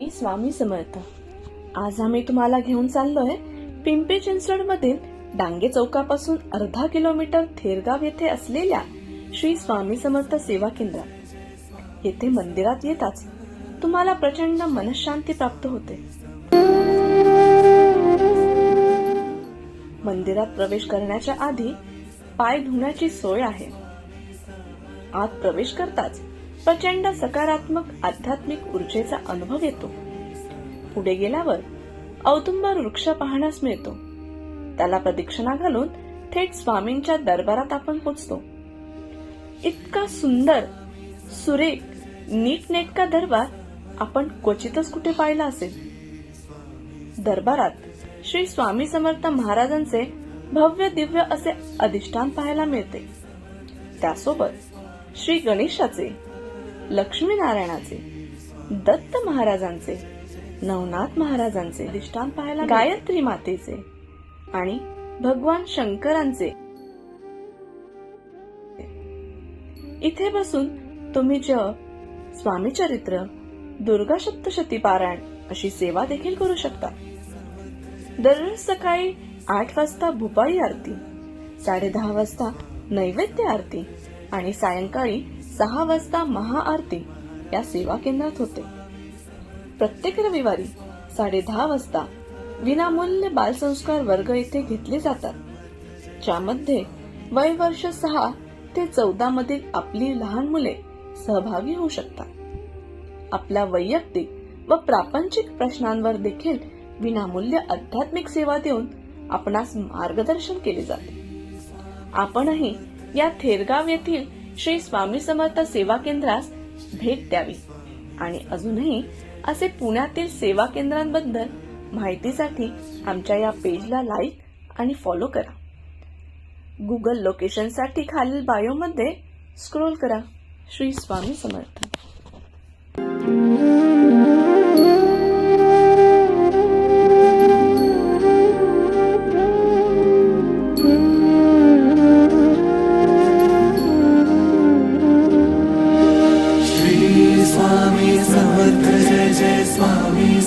मी स्वामी समर्थ आज आम्ही तुम्हाला घेऊन चाललोय पिंपरी चिंचवडमधील डांगे चौकापासून अर्धा किलोमीटर थेरगाव येथे असलेल्या श्री स्वामी समर्थ सेवा केंद्रात येथे मंदिरात येताच तुम्हाला प्रचंड मनशांती प्राप्त होते. मंदिरात प्रवेश करण्याच्या आधी पाय धुण्याची सोय आहे. आत प्रवेश करताच प्रचंड सकारात्मक आध्यात्मिक ऊर्जेचा अनुभव येतो. पुढे गेल्यावर औदुंबर वृक्ष पाहण्यास मिळतो. त्याला प्रदक्षिणा घालून थेट स्वामींच्या दरबारात आपण पोचतो. इतका सुंदर सुरेख नीटनेटका दरबार आपण क्वचितच कुठे पाहिला असेल? दरबारात श्री स्वामी समर्थ महाराजांचे भव्य दिव्य असे अधिष्ठान पाहायला मिळते. त्यासोबत श्री गणेशाचे लक्ष्मीनारायणाचे दत्त महाराजांचे नवनाथ महाराजांचे अधिष्ठान पाहायला गायत्री मातेचे आणि भगवान शंकरांचे. इथे बसून तुम्ही जप स्वामी चरित्र दुर्गा सप्तशती पारायण अशी सेवा देखील करू शकता. दररोज सकाळी आठ वाजता भुपाळी आरती साडे दहा वाजता नैवेद्य आरती आणि सायंकाळी सहा वाजता महाआरती या सेवा केंद्रात होते. प्रत्येक रविवारी साडे दहा वाजता विनामूल्य बालसंस्कार वर्ग येथे घेतले जातात. ज्यामध्ये वय वर्ष सहा ते चौदा मधील आपली लहान मुले सहभागी होऊ शकतात. आपल्या वैयक्तिक व प्रापंचिक प्रश्नांवर देखील विनामूल्य आध्यात्मिक सेवा देऊन आपणास मार्गदर्शन केले जाते. आपणही या थेरगाव येथील श्री स्वामी समर्थ सेवा केंद्रास भेट द्यावी. आणि अजूनही असे पुण्यातील सेवा केंद्रांबद्दल माहितीसाठी आमच्या या पेजला लाईक आणि फॉलो करा. गुगल लोकेशनसाठी खालील बायोमध्ये स्क्रोल करा. श्री स्वामी समर्थ.